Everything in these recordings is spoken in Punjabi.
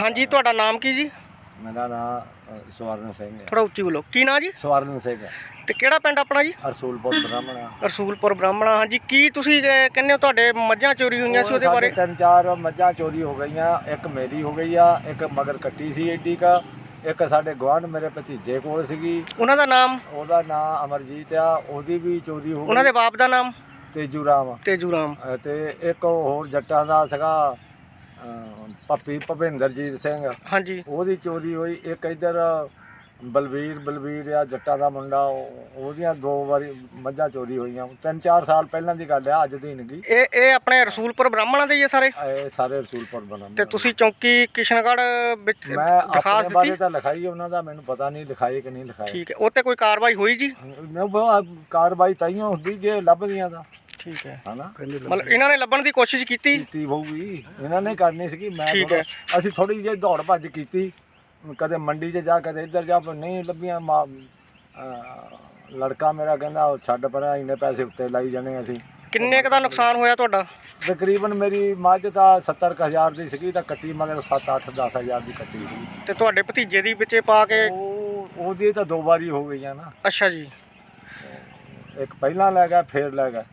ਹਾਂਜੀ ਤੁਹਾਡਾ ਨਾਮ ਕੀ ਜੀ? ਮੇਰਾ ਨਾਮ ਸਵਰਨ ਸਿੰਘ ਹੈ। ਥੋੜਾ ਉੱਚੀ ਬੋਲੋ। ਕੀ ਨਾਂ ਜੀ? ਸਵਰਨ ਸਿੰਘ ਤੇ ਕਿਹੜਾ ਪਿੰਡ ਆਪਣਾ ਜੀ? ਅਰਸੂਲਪੁਰ ਬ੍ਰਾਹਮਣਾ। ਰਸੂਲਪੁਰ ਬ੍ਰਾਹਮਣਾ ਹਾਂਜੀ। ਕੀ ਤੁਸੀਂ ਅਹ, ਕਹਿੰਦੇ ਹੋ ਤੁਹਾਡੇ ਮੱਝਾਂ ਚੋਰੀ ਹੋਈਆਂ ਸੀ ਉਹਦੇ ਬਾਰੇ? ਤਿੰਨ ਚਾਰ ਮੱਝਾਂ ਚੋਰੀ ਹੋ ਗਈਆਂ। ਇੱਕ ਮੇਰੀ ਹੋ ਗਈ ਆ ਇੱਕ ਮਗਰ ਕੱਟੀ ਸੀ ਏਡੀ ਕਾ। ਇੱਕ ਸਾਡੇ ਗਵਾਂਢ ਮੇਰੇ ਭਤੀਜੇ ਕੋਲ ਸੀਗੀ। ਉਹਨਾਂ ਦਾ ਨਾਮ? ਉਹਦਾ ਨਾਮ ਅਮਰਜੀਤ ਆ। ਉਹਦੀ ਵੀ ਚੋਰੀ ਹੋ ਉਹਨਾਂ ਦੇ ਗਈ। ਬਾਪ ਦਾ ਨਾਮ? ਤੇਜੂ ਰਾਮ। ਤੇਜੂ ਰਾਮ। ਅ, ਤੇ ਇੱਕ ਹੋਰ ਜੱਟਾਂ ਦਾ ਸੀਗਾ। ਪੱਪੀ ਭਵਿੰਦਰਜੀਤ ਸਿੰਘ। ਹਾਂਜੀ। ਉਹਦੀ ਚੋਰੀ ਹੋਈ ਇੱਕ ਇਧਰ ਬਲਵੀਰ ਬਲਵੀਰ ਆ ਜੱਟਾਂ ਦਾ ਮੁੰਡਾ ਉਹ- ਉਹਦੀਆਂ ਦੋ ਵਾਰੀ ਮੱਝਾਂ ਚੋਰੀ ਹੋਈਆਂ। ਤਿੰਨ ਚਾਰ ਸਾਲ ਪਹਿਲਾਂ ਦੀ ਗੱਲ ਆ ਅੱਜ ਦੀ ਨਹੀਂ ਇਹ ਇਹ ਆਪਣੇ ਰਸੂਲਪੁਰ ਬ੍ਰਾਹਮਣਾ ਦੇ ਹੀ ਆ ਸਾਰੇ? ਇਹ ਸਾਰੇ ਰਸੂਲਪੁਰ ਬਣਨ ਤੇ ਤੁਸੀਂ ਚੌਂਕੀ ਕਿਸ਼ਨਗੜ੍ਹ ਵਿੱਚ ਮੈਂ ਦਰਖਾਸਤ ਆਪਣੇ ਬਾਰੇ ਦਿੱਤੀ ਤਾਂ ਲਿਖਾਈ ਉਹਨਾਂ ਦਾ ਮੈਨੂੰ ਪਤਾ ਨਹੀਂ ਲਿਖਾਈ ਕਿ ਨਹੀਂ ਲਿਖਾਈ। ਠੀਕ ਹੈ ਉਹ ਤੇ ਕੋਈ ਕਾਰਵਾਈ ਹੋਈ ਜੀ? ਮੈਂ ਉਹ ਕਾਰਵਾਈ ਤਾਈਓ ਹੁੰਦੀ ਜੇ ਲੱਭਦੀਆਂ ਦਾ ਠੀਕ ਹੈ। ਹਨਾ? ਮਤਲਬ ਇਹਨਾਂ ਨੇ ਲੱਭਣ ਦੀ ਕੋਸ਼ਿਸ਼ ਕੀਤੀ? ਕੀਤੀ ਹੋਊਗੀ ਇਹਨਾਂ ਨੇ ਕਰਨੀ ਸੀਗੀ ਮੈਂ ਠੀਕ ਥੋੜ੍ਹਾ- ਅਸੀਂ ਥੋੜੀ ਜਿਹੀ ਦੌੜ ਭੱਜ ਕੀਤੀ। ਕਦੇ ਮੰਡੀ 'ਚ ਜਾ ਕਦੇ ਇੱਧਰ ਜਾ ਪਰ ਨਹੀਂ ਲੱਭੀਆਂ। ਮਾ ਅਹ ਲੜਕਾ ਮੇਰਾ ਕਹਿੰਦਾ ਉਹ ਛੱਡ ਪਰਾਂ ਇੰਨੇ ਪੈਸੇ ਉੱਤੇ ਲਾਈ ਜਾਣੇ ਅਸੀਂ। ਕਿੰਨੇ ਕੁ ਦਾ ਨੁਕਸਾਨ ਹੋਇਆ ਤੁਹਾਡਾ? ਤਕਰੀਬਨ ਮੇਰੀ ਮੱਝ ਤਾਂ 70000 ਦੀ ਸੀਗੀ ਤਾਂ ਕੱਟੀ ਮਗਰ 7 8 10000 ਦੀ ਕੱਟੀ ਸੀ ਤੇ ਤੁਹਾਡੇ ਭਤੀਜੇ ਦੀ ਵਿੱਚੇ ਪਾ ਕੇ ਉਹ ਉਹਦੀ ਤਾਂ ਦੋ ਵਾਰੀ ਹੋ ਗਈਆਂ ਨਾ। ਅੱਛਾ ਜੀ। ਇੱਕ ਪਹਿਲਾਂ ਲੈ ਗਿਆ ਫੇਰ ਲੈ ਗਿਆ।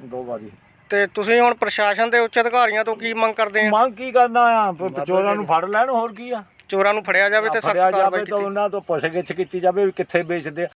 ਦੋ ਵਾਰੀ। ਤੇ ਤੁਸੀਂ ਹੁਣ ਪ੍ਰਸ਼ਾਸਨ ਦੇ ਉੱਚ ਅਧਿਕਾਰੀਆਂ ਤੋਂ ਕੀ ਮੰਗ ਕਰਦੇ ਆ ਮੰਗ ਕੀ ਕਰਨਾ ਆ? ਚੋਰਾਂ ਨੂੰ ਫੜ ਲੈਣ ਹੋਰ ਕੀ ਆ? ਚੋਰਾਂ ਨੂੰ ਫੜਿਆ ਜਾਵੇ ਤੇ ਸਖਤ ਫੜਿਆ ਕਾਰਵਾਈ ਜਾਵੇ ਤਾਂ ਕੀਤੀ। ਉਹਨਾਂ ਤੋਂ ਪੁੱਛ ਗਿੱਛ ਕੀਤੀ ਜਾਵੇ ਵੀ ਕਿੱਥੇ ਵੇਚਦੇ ਆ।